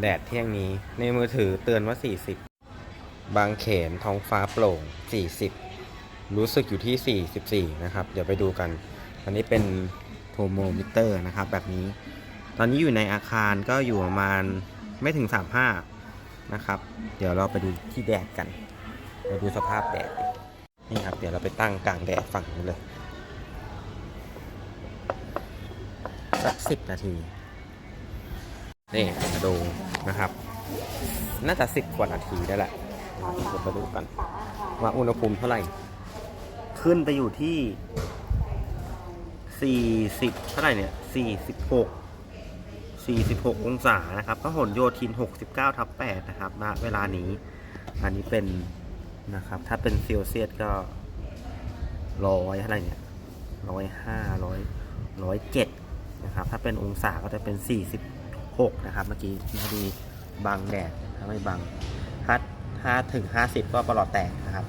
แดดเที่ยงนี้ ในมือถือเตือนว่า 40 บางเขนท้องฟ้าโปร่ง 40 รู้สึกอยู่ที่ 44 นะครับ เดี๋ยวไปดูกัน อันนี้เป็นโทโมมิเตอร์นะครับ แบบนี้ ตอนนี้อยู่ในอาคารก็อยู่ประมาณไม่ถึง 35 นะครับ เดี๋ยวเราไปดูที่แดดกัน เราดูสภาพแดด นี่ครับ เดี๋ยวเราไปตั้งกลางแดดฝั่งนี้เลย สักสิบนาที นี่มาดูนะครับ น่าจะสิบกว่านาทีได้แหละเดี๋ยวมาดูกันว่าอุณหภูมิเท่าไหร่ ขึ้นไปอยู่ที่สี่สิบเท่าไหร่เนี่ยสี่สิบหกสี่สิบหกองศานะครับพหลโยธินหกสิบเก้าทับแปดนะครับณเวลานี้ อันนี้เป็นนะครับ ถ้าเป็นเซลเซียสก็ร้อยเท่าไหร่เนี่ยร้อยห้าร้อยร้อยเจ็ดนะครับ ถ้าเป็นองศาก็จะเป็นสี่สิบ หกนะครับ เมื่อกี้พอดีบังแดดถ้าไม่บังห้าถ้าถึงห้าสิบก็ประหลอดแตกนะครับ